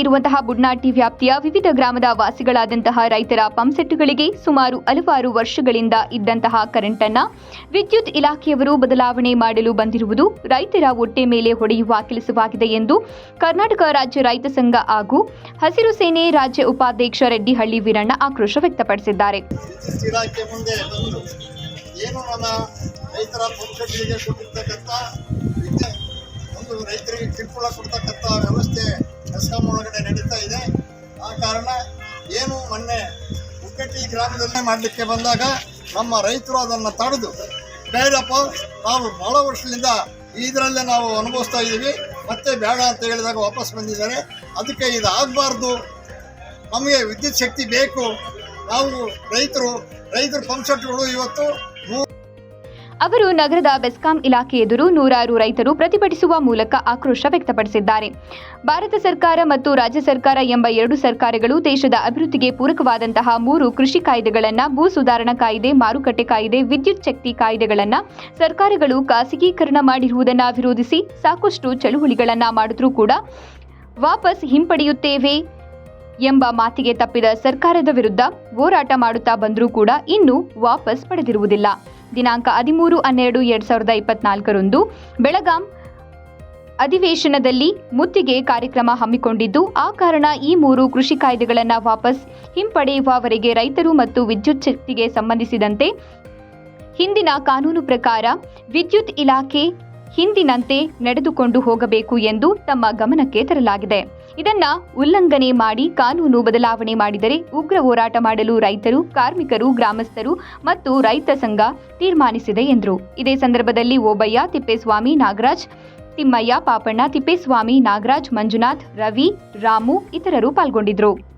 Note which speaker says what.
Speaker 1: ಇರುವಂತಹ ಬುಡ್ನಾಟಿ ವ್ಯಾಪ್ತಿಯ ವಿವಿಧ ಗ್ರಾಮದ ವಾಸಿಗಳಾದಂತಹ ರೈತರ ಪಂಪ್ಸೆಟ್ಗಳಿಗೆ ಸುಮಾರು ಹಲವಾರು ವರ್ಷಗಳಿಂದ ಇದ್ದಂತಹ ಕರೆಂಟ್ ಅನ್ನ ವಿದ್ಯುತ್ ಇಲಾಖೆಯವರು ಬದಲಾವಣೆ ಮಾಡಲು ಬಂದಿರುವುದು ರೈತರ ಹೊಟ್ಟೆ ಮೇಲೆ ಹೊಡೆಯುವ ಕೆಲಸವಾಗಿದೆ ಎಂದು ಕರ್ನಾಟಕ ರಾಜ್ಯ ರೈತ ಸಂಘ ಹಾಗೂ ಹಸಿರು ಸೇನೆ ರಾಜ್ಯ ಉಪಾಧ್ಯಕ್ಷ ರೆಡ್ಡಿಹಳ್ಳಿ ವೀರಣ್ಣ ಆಕ್ರೋಶ ವ್ಯಕ್ತಪಡಿಸಿದ್ದಾರೆ.
Speaker 2: ಏನು ನಮ್ಮ ರೈತರ ಒಂದು ರೈತರಿಗೆ ಕಿರುಕುಳ ಕೊಡ್ತಕ್ಕಂಥ ವ್ಯವಸ್ಥೆ ಎಸ್ಕಾಂ ಒಳಗಡೆ ನಡೀತಾ ಇದೆ. ಆ ಕಾರಣ ಏನು ಮೊನ್ನೆ ಉಕ್ಕಟ್ಟಿ ಗ್ರಾಮದಲ್ಲೇ ಮಾಡಲಿಕ್ಕೆ ಬಂದಾಗ ನಮ್ಮ ರೈತರು ಅದನ್ನು ತಡೆದು, ಬೇಡಪ್ಪ, ನಾವು ಬಹಳ ವರ್ಷದಿಂದ ಇದರಲ್ಲೇ ನಾವು ಅನುಭವಿಸ್ತಾ ಇದ್ದೀವಿ ಮತ್ತೆ ಬೇಡ ಅಂತ ಹೇಳಿದಾಗ ವಾಪಸ್ ಬಂದಿದ್ದಾರೆ. ಅದಕ್ಕೆ ಇದು ಆಗಬಾರ್ದು ನಮಗೆ ವಿದ್ಯುತ್ ಶಕ್ತಿ ಬೇಕು. ನಾವು ರೈತರು, ರೈತರ ಪಂಪ್ಸೆಟ್ಗಳು ಇವತ್ತು ಮೂ-
Speaker 1: ಅವರು ನಗರದ ಬೆಸ್ಕಾಂ ಇಲಾಖೆ ಎದುರು ನೂರಾರು ರೈತರು ಪ್ರತಿಭಟಿಸುವ ಮೂಲಕ ಆಕ್ರೋಶ ವ್ಯಕ್ತಪಡಿಸಿದ್ದಾರೆ. ಭಾರತ ಸರ್ಕಾರ ಮತ್ತು ರಾಜ್ಯ ಸರ್ಕಾರ ಎಂಬ ಎರಡು ಸರ್ಕಾರಗಳು ದೇಶದ ಅಭಿವೃದ್ಧಿಗೆ ಪೂರಕವಾದಂತಹ ಮೂರು ಕೃಷಿ ಕಾಯ್ದೆಗಳನ್ನು, ಭೂ ಸುಧಾರಣಾ ಕಾಯ್ದೆ, ಮಾರುಕಟ್ಟೆ ಕಾಯ್ದೆ, ವಿದ್ಯುತ್ ಶಕ್ತಿ ಕಾಯ್ದೆಗಳನ್ನು ಸರ್ಕಾರಗಳು ಖಾಸಗೀಕರಣ ಮಾಡಿರುವುದನ್ನು ವಿರೋಧಿಸಿ ಸಾಕಷ್ಟು ಚಳುವಳಿಗಳನ್ನು ಮಾಡಿದ್ರೂ ಕೂಡ ವಾಪಸ್ ಹಿಂಪಡೆಯುತ್ತೇವೆ ಎಂಬ ಮಾತಿಗೆ ತಪ್ಪಿದ ಸರ್ಕಾರದ ವಿರುದ್ಧ ಹೋರಾಟ ಮಾಡುತ್ತಾ ಬಂದರೂ ಕೂಡ ಇನ್ನೂ ವಾಪಸ್ ಪಡೆದಿರುವುದಿಲ್ಲ. ದಿನಾಂಕ ಹದಿಮೂರು, ಹನ್ನೆರಡು, ಎರಡ್ ಸಾವಿರದ ಇಪ್ಪತ್ನಾಲ್ಕರಂದು ಬೆಳಗಾಂ ಅಧಿವೇಶನದಲ್ಲಿ ಮುತ್ತಿಗೆ ಕಾರ್ಯಕ್ರಮ ಹಮ್ಮಿಕೊಂಡಿದ್ದು, ಆ ಕಾರಣ ಈ ಮೂರು ಕೃಷಿ ಕಾಯ್ದೆಗಳನ್ನು ವಾಪಸ್ ಹಿಂಪಡೆಯುವವರೆಗೆ ರೈತರು ಮತ್ತು ವಿದ್ಯುತ್ ಶಕ್ತಿಗೆ ಸಂಬಂಧಿಸಿದಂತೆ ಹಿಂದಿನ ಕಾನೂನು ಪ್ರಕಾರ ವಿದ್ಯುತ್ ಇಲಾಖೆ ಹಿಂದಿನಂತೆ ನಡೆದುಕೊಂಡು ಹೋಗಬೇಕು ಎಂದು ತಮ್ಮ ಗಮನಕ್ಕೆ ತರಲಾಗಿದೆ. ಇದನ್ನ ಉಲ್ಲಂಘನೆ ಮಾಡಿ, ಕಾನೂನು ಬದಲಾವಣೆ ಮಾಡಿದರೆ ಉಗ್ರ ಹೋರಾಟ ಮಾಡಲು ರೈತರು, ಕಾರ್ಮಿಕರು, ಗ್ರಾಮಸ್ಥರು ಮತ್ತು ರೈತ ಸಂಘ ತೀರ್ಮಾನಿಸಿದೆ ಎಂದರು. ಇದೇ ಸಂದರ್ಭದಲ್ಲಿ ಓಬಯ್ಯ, ತಿಪ್ಪೇಸ್ವಾಮಿ ನಾಗರಾಜ್, ತಿಮ್ಮಯ್ಯ, ಪಾಪಣ್ಣ, ತಿಪ್ಪೇಸ್ವಾಮಿ ನಾಗರಾಜ್, ಮಂಜುನಾಥ್, ರವಿ, ರಾಮು ಇತರರು ಪಾಲ್ಗೊಂಡಿದ್ದರು.